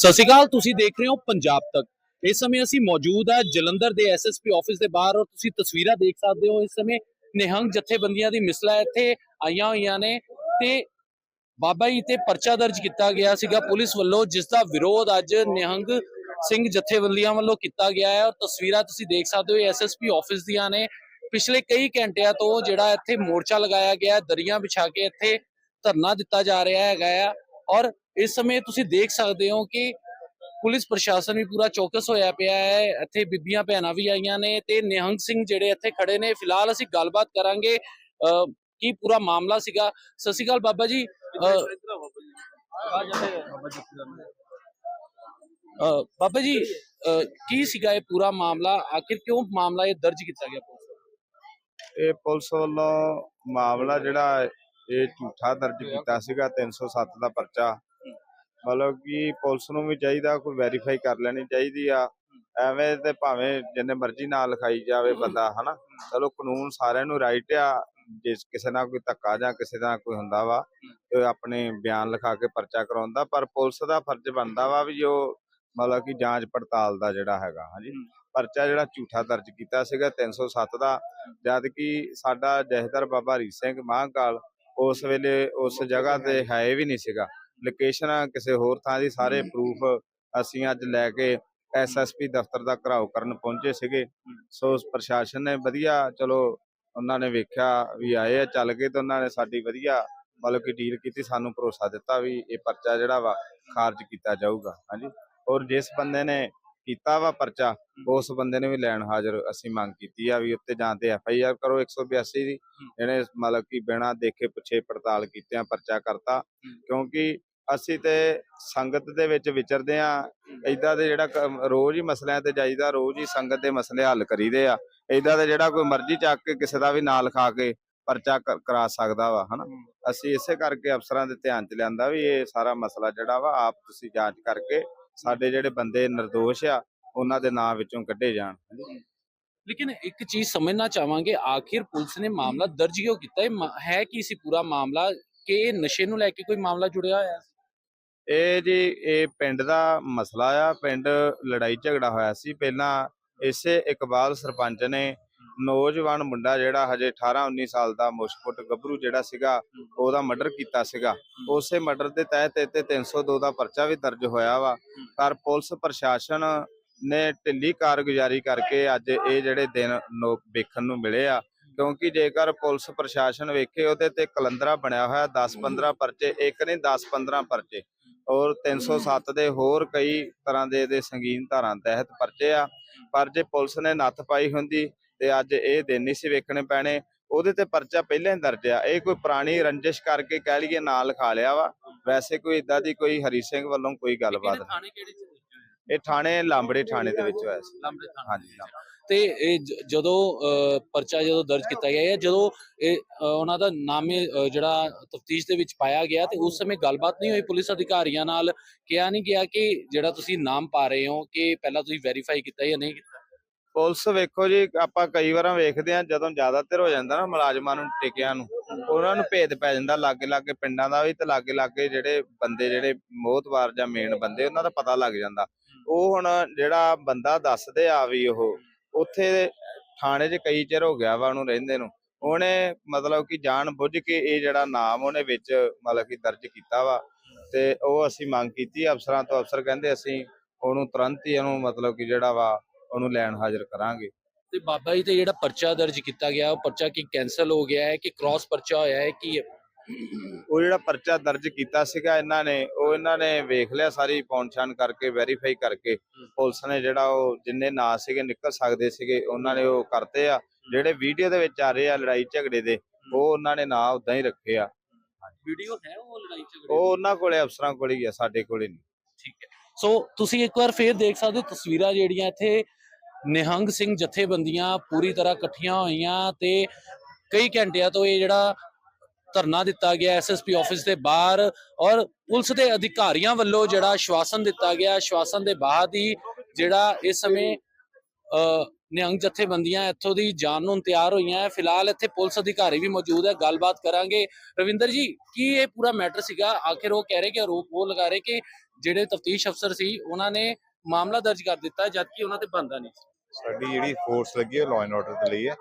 ਸਤਿ ਸ਼੍ਰੀ ਅਕਾਲ, ਤੁਸੀਂ ਦੇਖ ਰਹੇ ਹੋ ਪੰਜਾਬ ਤੱਕ। ਇਸ ਸਮੇਂ ਅਸੀਂ ਮੌਜੂਦ ਆ ਜਲੰਧਰ ਦੇ ਐਸਐਸਪੀ ਆਫਿਸ ਦੇ ਬਾਹਰ ਔਰ ਤੁਸੀਂ ਤਸਵੀਰਾਂ ਦੇਖ ਸਕਦੇ ਹੋ। ਇਸ ਸਮੇਂ ਨਿਹੰਗ ਜਥੇਬੰਦੀਆਂ ਦੀ ਮਿਸਲਾ ਇੱਥੇ ਆਈਆਂ ਹੋਈਆਂ ਨੇ ਤੇ ਬਾਬਾ ਜੀ ਤੇ ਪਰਚਾ ਦਰਜ ਕੀਤਾ ਗਿਆ ਸੀਗਾ ਪੁਲਿਸ ਵੱਲੋਂ, ਜਿਸ ਦਾ ਵਿਰੋਧ ਅੱਜ ਨਿਹੰਗ ਸਿੰਘ ਜਥੇਬੰਦੀਆਂ ਵੱਲੋਂ ਕੀਤਾ ਗਿਆ ਹੈ। ਔਰ ਤਸਵੀਰਾਂ ਤੁਸੀਂ ਦੇਖ ਸਕਦੇ ਹੋ ਐਸਐਸਪੀ ਆਫਿਸ ਦੀਆਂ ਨੇ। ਪਿਛਲੇ ਕਈ ਘੰਟਿਆਂ ਤੋਂ ਜਿਹੜਾ ਇੱਥੇ ਮੋਰਚਾ ਲਗਾਇਆ ਗਿਆ ਦਰੀਆਂ ਵਿਛਾ ਕੇ ਇੱਥੇ ਧਰਨਾ ਦਿੱਤਾ ਜਾ ਰਿਹਾ ਹੈਗਾ ਆ। ਔਰ ਇਸ ਸਮੇਂ ਤੁਸੀਂ ਦੇਖ ਸਕਦੇ ਹੋ ਕਿ ਪੁਲਿਸ ਪ੍ਰਸ਼ਾਸਨ ਵੀ ਪੂਰਾ ਚੌਕਸ ਹੋਇਆ ਪਿਆ ਹੈ। ਇੱਥੇ ਬੀਬੀਆਂ ਭੈਣਾਂ ਵੀ ਆਈਆਂ ਨੇ ਤੇ ਨਿਹੰਗ ਸਿੰਘ ਜਿਹੜੇ ਇੱਥੇ ਖੜੇ ਨੇ, ਫਿਲਹਾਲ ਅਸੀਂ ਗੱਲਬਾਤ ਕਰਾਂਗੇ ਕੀ ਪੂਰਾ ਮਾਮਲਾ ਸੀਗਾ। ਸਤਿ ਸ਼੍ਰੀ ਅਕਾਲ ਬਾਬਾ ਜੀ। ਬਾਬਾ ਜੀ ਕੀ ਸੀਗਾ ਇਹ ਪੂਰਾ ਮਾਮਲਾ? ਆਖਿਰ ਕਿਉਂ ਮਾਮਲਾ ਇਹ ਦਰਜ ਕੀਤਾ ਗਿਆ ਪੁਲਿਸ ਵੱਲੋਂ? ਇਹ ਪੁਲਿਸ ਵੱਲੋਂ ਮਾਮਲਾ ਜਿਹੜਾ ਇਹ ਝੂਠਾ ਦਰਜ ਕੀਤਾ ਸੀਗਾ 307 ਦਾ ਪਰਚਾ। ਮਤਲਬ ਕਿ ਪੁਲਿਸ ਨੂੰ ਵੀ ਚਾਹੀਦਾ ਕੋਈ ਵੈਰੀਫਾਈ ਕਰ ਲੈਣੀ ਚਾਹੀਦੀ ਆ। ਐਵੇਂ ਤੇ ਭਾਵੇਂ ਜਿੰਨੇ ਮਰਜ਼ੀ ਨਾਲ ਲਿਖਾਈ ਜਾਵੇ ਬੰਦਾ ਹਨਾ? ਚਲੋ ਕਾਨੂੰਨ ਸਾਰਿਆਂ ਨੂੰ ਰਾਈਟ ਆ ਜੇ ਕਿਸੇ ਨਾਲ ਕੋਈ ਧੱਕਾ ਜਾਂ ਕਿਸੇ ਦਾ ਕੋਈ ਹੁੰਦਾ ਵਾ ਤੇ ਆਪਣੇ ਬਿਆਨ ਲਿਖਾ ਕੇ ਪਰਚਾ ਕਰਾਉਂਦਾ ਪਰ ਪੁਲਿਸ ਦਾ ਫਰਜ਼ ਬਣਦਾ ਵਾ ਵੀ ਉਹ ਮਤਲਬ ਕਿ ਜਾਂਚ ਪੜਤਾਲ ਦਾ ਜਿਹੜਾ ਹੈਗਾ ਹਾਂਜੀ। ਪਰਚਾ ਜਿਹੜਾ ਝੂਠਾ ਦਰਜ ਕੀਤਾ ਸੀਗਾ 307 ਦਾ ਜਦ ਕਿ ਸਾਡਾ ਜਹਦਰ ਬਾਬਾ ਹਰੀ ਸਿੰਘ ਮਹਾਂਕਾਲ ਉਸ ਵੇਲੇ ਉਸ ਜਗ੍ਹਾ ਤੇ ਹੈ ਵੀ ਨਹੀਂ ਸੀਗਾ। ਲੋਕੇਸ਼ਨ ਕਿਸੇ ਹੋਰ ਥਾਂ ਦੀ ਸਾਰੇ ਪ੍ਰੂਫ ਅਸੀਂ ਅੱਜ ਲੈ ਕੇ ਐਸਐਸਪੀ ਦਫ਼ਤਰ ਦਾ ਘਰਾਓ ਕਰਨ ਪਹੁੰਚੇ ਸੀਗੇ। ਸੋ ਪ੍ਰਸ਼ਾਸਨ ਨੇ ਵਧੀਆ ਚਲੋ ਉਹਨਾਂ ਨੇ ਵੇਖਿਆ ਵੀ ਆਏ ਆ ਚੱਲ ਕੇ ਤੇ ਉਹਨਾਂ ਨੇ ਸਾਡੀ ਵਧੀਆ ਮਤਲਬ ਕਿ ਡੀਲ ਕੀਤੀ ਸਾਨੂੰ ਭਰੋਸਾ ਦਿੱਤਾ ਵੀ ਇਹ ਪਰਚਾ ਜਿਹੜਾ ਵਾ ਖਾਰਜ ਕੀਤਾ ਜਾਊਗਾ ਹਾਂਜੀ। ਔਰ ਜਿਸ ਬੰਦੇ ਨੇ ਕੀਤਾ ਵਾ ਪਰਚਾ ਉਸ ਬੰਦੇ ਨੇ ਵੀ ਲੈਣ ਹਾਜ਼ਰ ਅਸੀਂ ਮੰਗ ਕੀਤੀ ਆ ਵੀ ਉੱਤੇ ਜਾਂ ਤੇ ਐਫ ਆਈ ਆਰ ਕਰੋ 182 ਦੀ ਇਹਨੇ ਮਤਲਬ ਕਿ ਬਿਨਾਂ ਦੇਖੇ ਪੁੱਛੇ ਪੜਤਾਲ ਕੀਤਿਆਂ ਪਰਚਾ ਕਰਤਾ। ਕਿਉਂਕਿ ਅਸੀਂ ਤੇ ਸੰਗਤ ਦੇ ਵਿੱਚ ਵਿਚਰਦੇ ਆ। ਏਦਾਂ ਦੇ ਜਿਹੜਾ ਰੋਜ਼ ਹੀ ਮਸਲਿਆਂ ਤੇ ਜਾਈਦਾ ਰੋਜ਼ ਹੀ ਸੰਗਤ ਦੇ ਮਸਲੇ ਹੱਲ ਕਰੀਦੇ ਆ। ਏਦਾਂ ਦੇ ਜਿਹੜਾ ਕੋਈ ਮਰਜ਼ੀ ਚੱਕ ਕੇ ਕਿਸੇ ਦਾ ਵੀ ਨਾਂ ਲਿਖਾ ਕੇ ਪਰਚਾ ਕਰਾ ਸਕਦਾ ਵਾ ਹਨਾ? ਅਸੀਂ ਇਸੇ ਕਰਕੇ ਅਫਸਰਾਂ ਦੇ ਧਿਆਨ ਚ ਲਿਆਂਦਾ ਵੀ ਇਹ ਸਾਰਾ ਮਸਲਾ ਜਿਹੜਾ ਵਾ ਆਪ ਤੁਸੀਂ ਜਾਂਚ ਕਰਕੇ ਸਾਡੇ ਜਿਹੜੇ ਬੰਦੇ ਨਿਰਦੋਸ਼ ਆ ਉਹਨਾਂ ਦੇ ਨਾਂ ਵਿੱਚੋਂ ਕੱਢੇ ਜਾਣ। ਲੇਕਿਨ ਇੱਕ ਚੀਜ਼ ਸਮਝਣਾ ਚਾਹਾਂਗੇ ਆਖਿਰ ਪੁਲਿਸ ਨੇ ਮਾਮਲਾ ਦਰਜ ਕਿਉਂ ਕੀਤਾ? ਹੈ ਕੀ ਸੀ ਪੂਰਾ ਮਾਮਲਾ? ਕਿ ਇਹ ਨਸ਼ੇ ਨੂੰ ਲੈ ਕੇ ਕੋਈ ਮਾਮਲਾ ਜੁੜਿਆ ਹੋਇਆ ਸੀ? ਇਹ ਜੀ, ਇਹ ਪਿੰਡ ਦਾ ਮਸਲਾ ਆ, ਪਿੰਡ ਲੜਾਈ ਝਗੜਾ ਹੋਇਆ ਸੀ। ਪਹਿਲਾਂ ਇਸੇ ਇਕਬਾਲ ਸਰਪੰਚ ਨੇ ਨੌਜਵਾਨ ਮੁੰਡਾ ਜਿਹੜਾ ਹਜੇ 18 19 ਸਾਲ ਦਾ ਮੁਸ਼ਕੁੱਟ ਗੱਭਰੂ ਜਿਹੜਾ ਸੀਗਾ, ਉਹਦਾ ਮਰਡਰ ਕੀਤਾ ਸੀਗਾ। ਉਸੇ ਮਰਡਰ ਦੇ ਤਹਿਤ ਇੱਥੇ 302 ਦਾ ਪਰਚਾ ਵੀ ਦਰਜ ਹੋਇਆ ਵਾ। ਪਰ ਪੁਲਿਸ ਪ੍ਰਸ਼ਾਸਨ ਨੇ ਢਿੱਲੀ ਕਾਰਗੁਜ਼ਾਰੀ ਕਰਕੇ ਅੱਜ ਇਹ ਜਿਹੜੇ ਦਿਨ ਨੋ- ਵੇਖਣ ਨੂੰ ਮਿਲੇ ਆ। ਕਿਉਂਕਿ ਜੇਕਰ ਪੁਲਿਸ ਪ੍ਰਸ਼ਾਸਨ ਵੇਖੇ, ਉਹਦੇ ਤੇ ਕਲੰਦਰਾ ਬਣਿਆ ਹੋਇਆ 10 15 ਪਰਚੇ, ਇੱਕ ਨਹੀਂ 10 15 ਪਰਚੇ। ਔਰ 307 ਦੇ ਹੋਰ ਕਈ ਤਰ੍ਹਾਂ ਦੇ ਇਹਦੇ ਸੰਗੀਨ ਧਾਰਾਂ ਤਹਿਤ ਪਰਚੇ ਆ ਪਰ ਜੇ ਪੁਲਿਸ ਨੇ ਨੱਥ ਪਾਈ ਹੁੰਦੀ ਤੇ ਅੱਜ ਇਹ ਦਿਨ ਨਹੀਂ ਸੀ ਵੇਖਣੇ ਪੈਣੇ ਉਹਦੇ ਤੇ ਪਰਚਾ ਪਹਿਲਾਂ ਹੀ ਦਰਜ ਆ। ਇਹ ਕੋਈ ਪੁਰਾਣੀ ਰੰਜਿਸ਼ ਕਰਕੇ ਕਹਿ ਲਈਏ ਨਾਂ ਲਿਖਾ ਲਿਆ ਵਾ। ਵੈਸੇ ਕੋਈ ਇਦਾਂ ਦੀ ਕੋਈ ਹਰੀ ਸਿੰਘ ਵੱਲੋਂ ਕੋਈ ਗੱਲਬਾਤ ਲੇਕਿਨ ਇਹ ਥਾਣੇ ਕਿਹੜੇ ਚ? ਹੋਏ? ਇਹ ਥਾਣੇ ਲਾਂਬੜੇ ਥਾਣੇ ਦੇ ਵਿੱਚ ਹੋਇਆ ਸੀ। ਲਾਂਬੜੇ ਥਾਣੇ ਹਾਂਜੀ। ਤੇ ਇਹ ਜ- ਜਦੋਂ ਪਰਚਾ ਜਦੋਂ ਦਰਜ ਕੀਤਾ ਗਿਆ ਹੈ ਜਦੋਂ ਇਹ ਉਹਨਾਂ ਦਾ ਨਾਮੇ ਜਿਹੜਾ ਤਫਤੀਸ਼ ਦੇ ਵਿੱਚ ਪਾਇਆ ਗਿਆ ਤੇ ਉਸ ਸਮੇਂ ਗੱਲਬਾਤ ਨਹੀਂ ਹੋਈ ਪੁਲਿਸ ਅਧਿਕਾਰੀਆਂ ਨਾਲ ਕਿਹਾ ਨਹੀਂ ਗਿਆ ਕਿ ਜਿਹੜਾ ਤੁਸੀਂ ਨਾਮ ਪਾ ਰਹੇ ਹੋ ਕਿ ਪਹਿਲਾਂ ਤੁਸੀਂ ਵੈਰੀਫਾਈ ਕੀਤਾ ਜਾਂ ਨਹੀਂ ਕੀਤਾ? ਪੁਲਿਸ ਵੇਖੋ ਜੀ ਆਪਾਂ ਕਈ ਵਾਰਾਂ ਵੇਖਦੇ ਆ ਜਦੋਂ ਜ਼ਿਆਦਾਤਰ ਹੋ ਜਾਂਦਾ ਨਾ ਮੁਲਾਜ਼ਮਾਂ ਨੂੰ ਟਿਕਿਆਂ ਨੂੰ ਉਹਨਾਂ ਨੂੰ ਭੇਦ ਪੈ ਜਾਂਦਾ ਲਾਗੇ ਲਾਗੇ ਪਿੰਡਾਂ ਦਾ ਵੀ ਤੇ ਲਾਗੇ ਲਾਗੇ ਜਿਹੜੇ ਬੰਦੇ ਜਿਹੜੇ ਮੋਹਤਵਾਰ ਜਾਂ ਮੇਨ ਬੰਦੇ ਉਹਨਾਂ ਦਾ ਪਤਾ ਲੱਗ ਜਾਂਦਾ। ਉਹ ਹੁਣ ਜਿਹੜਾ ਬੰਦਾ ਦੱਸਦੇ ਆ ਵੀ ਉਹ, ਉੱਥੇ ਥਾਣੇ 'ਚ ਕਈ ਚਿਰ ਹੋ ਗਿਆ ਵਾ ਉਹਨੂੰ ਰਹਿੰਦੇ ਨੂੰ। ਉਹਨੇ ਮਤਲਬ ਕਿ ਜਾਣ ਬੁੱਝ ਕੇ ਇਹ ਜਿਹੜਾ ਨਾਮ ਉਹਨੇ ਵਿੱਚ ਮਤਲਬ ਕਿ ਦਰਜ ਕੀਤਾ ਵਾ ਤੇ ਉਹ ਅਸੀਂ ਮੰਗ ਕੀਤੀ ਅਫਸਰਾਂ ਤੋਂ। ਅਫਸਰ ਕਹਿੰਦੇ ਅਸੀਂ ਉਹਨੂੰ ਤੁਰੰਤ ਹੀ ਉਹਨੂੰ ਮਤਲਬ ਕਿ ਜਿਹੜਾ ਵਾ ਉਹਨੂੰ ਲੈਣ ਹਾਜ਼ਰ ਕਰਾਂਗੇ। ਤੇ ਬਾਬਾ ਜੀ ਤੇ ਜਿਹੜਾ ਪਰਚਾ ਦਰਜ ਕੀਤਾ ਗਿਆ, ਉਹ ਪਰਚਾ ਕੀ ਕੈਨਸਲ ਹੋ ਗਿਆ ਹੈ ਕਿ ਕ੍ਰਾਸ ਪਰਚਾ ਹੋਇਆ ਹੈ ਕੀ ਉਹ ਜਿਹੜਾ ਪਰਚਾ ਦਰਜ ਕੀਤਾ ਸੀਗਾ ਇਹਨਾਂ ਨੇ ਉਹ ਇਹਨਾਂ ਨੇ ਵੇਖ ਲਿਆ ਸਾਰੀ ਪੌਂਛਾਨ ਕਰਕੇ ਵੈਰੀਫਾਈ ਕਰਕੇ। ਪੁਲਿਸ ਨੇ ਜਿਹੜਾ ਉਹ ਜਿੰਨੇ ਨਾਂ ਸੀਗੇ ਨਿਕਲ ਸਕਦੇ ਸੀਗੇ ਉਹਨਾਂ ਨੇ ਉਹ ਕਰਤੇ ਆ। ਜਿਹੜੇ ਵੀਡੀਓ ਦੇ ਵਿੱਚ ਆ ਰਹੇ ਆ ਲੜਾਈ ਝਗੜੇ ਦੇ ਉਹ ਉਹਨਾਂ ਨੇ ਨਾਂ ਉਦਾਂ ਹੀ ਰੱਖੇ ਆ। ਵੀਡੀਓ ਹੈ ਉਹ ਲੜਾਈ ਝਗੜੇ ਉਹ ਉਹਨਾਂ ਕੋਲੇ ਅਫਸਰਾਂ ਕੋਲੇ ਹੀ ਆ ਸਾਡੇ ਕੋਲੇ ਨਹੀਂ। ਠੀਕ ਹੈ। ਸੋ ਤੁਸੀਂ ਇੱਕ ਵਾਰ ਫੇਰ ਦੇਖ ਸਕਦੇ ਹੋ ਤਸਵੀਰਾਂ ਜਿਹੜੀਆਂ ਇੱਥੇ। ਨਿਹੰਗ ਸਿੰਘ ਜਥੇਬੰਦੀਆਂ ਪੂਰੀ ਤਰ੍ਹਾਂ ਇਕੱਠੀਆਂ ਹੋਈਆਂ ਤੇ ਕਈ ਘੰਟਿਆਂ ਤੋਂ ਇਹ ਜਿਹੜਾ ਧਰਨਾ ਦਿੱਤਾ ਗਿਆ ਐਸਐਸਪੀ ਆਫਿਸ ਦੇ ਬਾਹਰ ਔਰ ਪੁਲਿਸ ਦੇ ਅਧਿਕਾਰੀਆਂ ਵੱਲੋਂ ਜਿਹੜਾ ਆਸ਼ਵਾਸਨ ਦਿੱਤਾ ਗਿਆ, ਆਸ਼ਵਾਸਨ ਦੇ ਬਾਅਦ ਹੀ ਜਿਹੜਾ ਇਸ ਸਮੇਂ ਨਿਹੰਗ ਜਥੇਬੰਦੀਆਂ ਇੱਥੋਂ ਦੀ ਜਾਣ ਨੂੰ ਤਿਆਰ ਹੋਈਆਂ ਫਿਲਹਾਲ ਇੱਥੇ ਪੁਲਿਸ ਅਧਿਕਾਰੀ ਵੀ ਮੌਜੂਦ ਹੈ, ਗੱਲਬਾਤ ਕਰਾਂਗੇ। ਰਵਿੰਦਰ ਜੀ, ਕੀ ਇਹ ਪੂਰਾ ਮੈਟਰ ਸੀਗਾ? ਆਖਿਰ ਉਹ ਕਹਿ ਰਹੇ ਕਿ ਆਰੋਪ ਉਹ ਲਗਾ ਰਹੇ ਕਿ ਜਿਹੜੇ ਤਫਤੀਸ਼ ਅਫਸਰ ਸੀ, ਉਹਨਾਂ ਨੇ ਮਾਮਲਾ ਦਰਜ ਕਰ ਦਿੱਤਾ, ਜਦਕਿ ਉਹਨਾਂ ਤੇ ਬੰਦਾ ਨਹੀਂ ਸੀ। ਸਾਡੀ ਜਿਹੜੀ ਫੋਰਸ ਲੱਗੀ ਹੈ ਲਾਅ ਐਂਡ ਆਰਡਰ ਦੇ ਲਈ ਹੈ,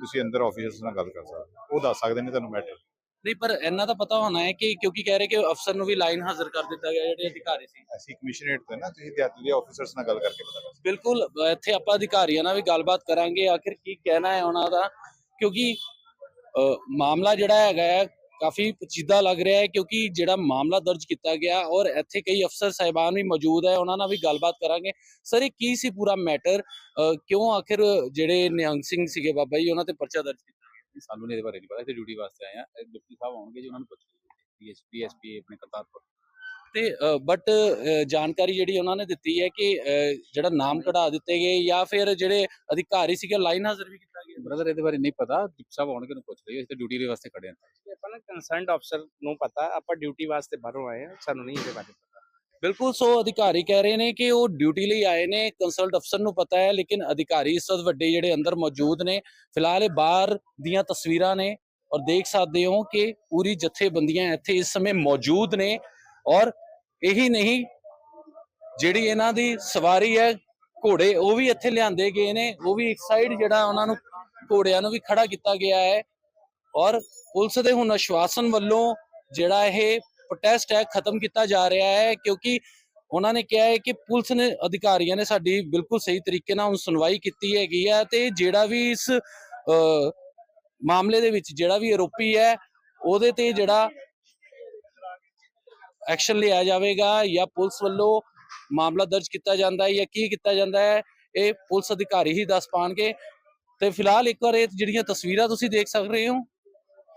ਤੁਸੀਂ ਅੰਦਰ ਆਫੀਸਰਸ ਨਾਲ ਗੱਲ ਕਰ ਸਕਦੇ ਹੋ। ਉਹ ਦੱਸ ਸਕਦੇ ਨੇ ਤੁਹਾਨੂੰ ਮੈਟਰ। ਨਹੀਂ ਪਰ ਇਹਨਾਂ ਦਾ ਪਤਾ ਹੋਣਾ ਹੈ ਕਿ ਕਿਉਂਕਿ ਕਹਿ ਰਹੇ ਕਿ ਅਫਸਰ ਨੂੰ ਵੀ ਲਾਈਨ ਹਾਜ਼ਰ ਕਰ ਦਿੱਤਾ ਗਿਆ ਜਿਹੜੇ ਅਧਿਕਾਰੀ ਸੀ। ਅਸੀਂ ਕਮਿਸ਼ਨਰੇਟ ਤੇ ਨਾ ਤੁਸੀਂ ਦਿਹਾਤੀ ਦੇ ਆਫੀਸਰਸ ਨਾਲ ਗੱਲ ਕਰਕੇ ਪਤਾ ਕਰ ਬਿਲਕੁਲ ਇੱਥੇ ਆਪਾਂ ਅਧਿਕਾਰੀਆਂ ਨਾਲ ਵੀ ਗੱਲਬਾਤ ਕਰਾਂਗੇ ਆਖਿਰ ਕੀ ਕਹਿਣਾ ਹੈ ਉਹਨਾਂ ਦਾ? ਕਿਉਂਕਿ ਮਾਮਲਾ ਜਿਹੜਾ ਹੈਗਾ ਹੈ ਕਾਫੀ ਪਚੀਦਾ ਲੱਗ ਰਿਹਾ ਹੈ ਕਿਉਂਕਿ ਜਿਹੜਾ ਮਾਮਲਾ ਦਰਜ ਕੀਤਾ ਗਿਆ ਔਰ ਇੱਥੇ ਕਈ ਅਫਸਰ ਸਾਹਿਬਾਨ ਵੀ ਮੌਜੂਦ ਹੈ ਉਹਨਾਂ ਨਾਲ ਵੀ ਗੱਲਬਾਤ ਕਰਾਂਗੇ। ਸਰ ਇਹ ਕੀ ਸੀ ਪੂਰਾ ਮੈਟਰ? ਕਿਉਂ ਆਖਿਰ ਜਿਹੜੇ ਨਿਹੰਗ ਸਿੰਘ ਸੀਗੇ ਬਾਬਾ ਜੀ ਉਹਨਾਂ ਤੇ ਪਰਚਾ ਦਰਜ ਸਾਨੂੰ ਇਹਦੇ ਬਾਰੇ ਨਹੀਂ ਪਤਾ ਇੱਥੇ ਡਿਊਟੀ ਵਾਸਤੇ ਆਏ ਆ ਇਹ ਡਿਪਟੀ ਸਾਹਿਬ ਆਉਣਗੇ ਜੀ ਉਹਨਾਂ ਨੂੰ ਪੁੱਛੋ ਡੀਐਸਪੀ ਐਸਪੀ ਆਪਣੇ ਕਰਤਾਰਪੁਰ ਤੇ ਬਟ ਜਾਣਕਾਰੀ ਜਿਹੜੀ ਉਹਨਾਂ ਨੇ ਦਿੱਤੀ ਹੈ ਕਿ ਜਿਹੜਾ ਨਾਮ ਕਢਾ ਦਿੱਤੇ ਗਏ ਜਾਂ ਫਿਰ ਜਿਹੜੇ ਅਧਿਕਾਰੀ ਸੀਗੇ ਲਾਈਨ ਹਾਜ਼ਰ ਵੀ ਕੀਤਾ ਗਿਆ ਬ੍ਰਦਰ ਇਹਦੇ ਬਾਰੇ ਨਹੀਂ ਪਤਾ ਡਿਪਟੀ ਸਾਹਿਬ ਆਉਣਗੇ ਨੂੰ ਪੁੱਛ ਲਈ ਅਸੀਂ ਤਾਂ ਡਿਊਟੀ ਦੇ ਵਾਸਤੇ ਖੜੇ ਹਾਂ ਆਪਾਂ ਨਾ ਕੰਸਰਨਡ ਅਫਸਰ ਨੂੰ ਪਤਾ ਆਪਾਂ ਡਿਊਟੀ ਵਾਸਤੇ ਬਾਹਰੋਂ ਆਏ ਆ ਸਾਨੂੰ ਨਹੀਂ ਇਹਦੇ ਬਾਰੇ ਪਤਾ ਬਿਲਕੁਲ, ਸੋ ਅਧਿਕਾਰੀ ਕਹਿ ਰਹੇ ਨੇ ਕਿ ਉਹ ਡਿਊਟੀ ਲਈ ਆਏ ਨੇ ਕੰਸਲਟ ਅਫਸਰ ਨੂੰ ਪਤਾ ਹੈ, ਲੇਕਿਨ ਅਧਿਕਾਰੀ ਇਸ ਵਕਤ ਵੱਡੇ ਜਿਹੜੇ ਅੰਦਰ ਮੌਜੂਦ ਨੇ, ਫਿਲਹਾਲ ਇਹ ਬਾਹਰ ਦੀਆਂ ਤਸਵੀਰਾਂ ਨੇ ਔਰ ਦੇਖ ਸਕਦੇ ਹੋ ਕਿ ਪੂਰੀ ਜਥੇਬੰਦੀਆਂ ਇੱਥੇ ਇਸ ਸਮੇਂ ਮੌਜੂਦ ਨੇ ਔਰ ਇਹੀ ਨਹੀਂ, ਜਿਹੜੀ ਇਹਨਾਂ ਦੀ ਸਵਾਰੀ ਹੈ, ਘੋੜੇ, ਉਹ ਵੀ ਇੱਥੇ ਲਿਆਂਦੇ ਗਏ ਨੇ, ਉਹ ਵੀ ਇੱਕ ਸਾਈਡ ਜਿਹੜਾ ਉਹਨਾਂ ਨੂੰ ਘੋੜਿਆਂ ਨੂੰ ਵੀ ਖੜਾ ਕੀਤਾ ਗਿਆ ਹੈ ਔਰ ਪੁਲਿਸ ਦੇ ਹੁਣ ਅਸ਼ਵਾਸਨ ਵੱਲੋਂ ਜਿਹੜਾ ਇਹ ਪ੍ਰੋਟੈਸਟ ਹੈ, ਖਤਮ ਕੀਤਾ ਜਾ ਰਿਹਾ ਹੈ ਕਿਉਂਕਿ ਉਹਨਾਂ ਨੇ ਕਿਹਾ ਹੈ ਕਿ ਪੁਲਿਸ ਨੇ, ਅਧਿਕਾਰੀਆਂ ਨੇ ਸਾਡੀ ਬਿਲਕੁਲ ਸਹੀ ਤਰੀਕੇ ਨਾਲ ਹੁਣ ਸੁਣਵਾਈ ਕੀਤੀ ਹੈਗੀ ਹੈ ਤੇ ਜਿਹੜਾ ਵੀ ਇਸ ਮਾਮਲੇ ਦੇ ਵਿੱਚ ਜਿਹੜਾ ਵੀ ਆਰੋਪੀ ਹੈ, ਉਹਦੇ ਤੇ ਜਿਹੜਾ ਐਕਸ਼ਨ ਲਿਆ ਜਾਵੇਗਾ ਜਾਂ ਪੁਲਿਸ ਵੱਲੋਂ ਮਾਮਲਾ ਦਰਜ ਕੀਤਾ ਜਾਂਦਾ ਹੈ ਜਾਂ ਕੀ ਕੀਤਾ ਜਾਂਦਾ ਹੈ, ਇਹ ਪੁਲਿਸ ਅਧਿਕਾਰੀ ਹੀ ਦੱਸ ਪਾਣਗੇ। ਤੇ ਫਿਲਹਾਲ ਇੱਕ ਵਾਰ ਇਹ ਜਿਹੜੀਆਂ ਤਸਵੀਰਾਂ ਤੁਸੀਂ ਦੇਖ ਸਕ ਰਹੇ ਹੋ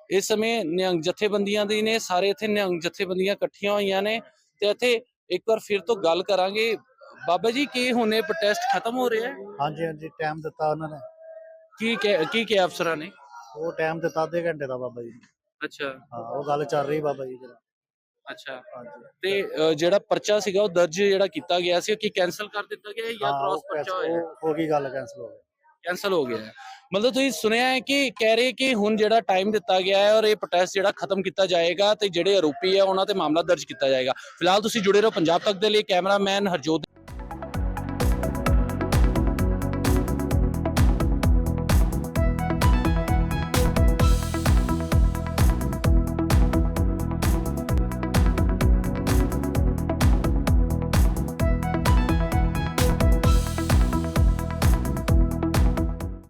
ਇਸ ਸਮੇਂ ਨਿਹੰਗ ਜਥੇਬੰਦੀਆਂ ਦੀ ਨੇ ਸਾਰੇ ਇੱਥੇ ਨਿਹੰਗ ਜਥੇਬੰਦੀਆਂ ਇਕੱਠੀਆਂ ਹੋਈਆਂ ਨੇ ਤੇ ਇੱਥੇ ਇੱਕ ਵਾਰ ਫਿਰ ਤੋਂ ਗੱਲ ਕਰਾਂਗੇ। ਬਾਬਾ ਜੀ ਕੀ ਹੁਣੇ ਪ੍ਰੋਟੈਸਟ ਖਤਮ ਹੋ ਰਿਹਾ ਹੈ? ਹਾਂਜੀ ਹਾਂਜੀ ਟਾਈਮ ਦਿੱਤਾ ਉਹਨਾਂ ਨੇ। ਕੀ ਕਹਿ- ਕੀ ਕਿਹਾ ਅਫਸਰਾਂ ਨੇ? ਉਹ ਟਾਈਮ ਦਿੱਤਾ ਅੱਧੇ ਘੰਟੇ ਦਾ ਬਾਬਾ ਜੀ ਨੇ। ਅੱਛਾ। ਹਾਂ ਉਹ ਗੱਲ ਚੱਲ ਰਹੀ ਬਾਬਾ ਜੀ ਜਰਾ ਅੱਛਾ। ਹਾਂਜੀ। ਤੇ ਅ, ਜਿਹੜਾ ਪਰਚਾ ਸੀਗਾ ਉਹ ਦਰਜ ਜਿਹੜਾ ਕੀਤਾ ਗਿਆ ਸੀ ਉਹ ਕੀ ਕੈਨਸਲ ਕਰ ਦਿੱਤਾ ਗਿਆ ਹੈ ਜਾਂ ਹਾਂ ਕ੍ਰਾਸ ਉਹ ਪਰਚਾ cancel- ਹੋਇਆ ਉਹ ਹੋ ਗਈ ਗੱਲ ਕੈਨਸਲ ਹੋ ਗਈ। ਕੈਨਸਲ ਹੋ ਗਿਆ ਹੈ। ਮਤਲਬ ਤੁਸੀਂ ਸੁਣਿਆ ਹੈ ਕਿ ਕਹਿ ਰਹੇ ਕਿ ਹੁਣ ਜਿਹੜਾ ਟਾਈਮ ਦਿੱਤਾ ਗਿਆ ਹੈ ਔਰ ਇਹ ਪ੍ਰੋਟੈਸਟ ਜਿਹੜਾ ਖਤਮ ਕੀਤਾ ਜਾਏਗਾ ਤੇ ਜਿਹੜੇ ਆਰੋਪੀ ਹੈ ਉਹਨਾਂ ਤੇ ਮਾਮਲਾ ਦਰਜ ਕੀਤਾ ਜਾਏਗਾ। ਫਿਲਹਾਲ ਤੁਸੀਂ ਜੁੜੇ ਰਹੋ ਪੰਜਾਬ ਤੱਕ ਦੇ ਲਈ, ਕੈਮਰਾਮੈਨ ਹਰਜੋਤ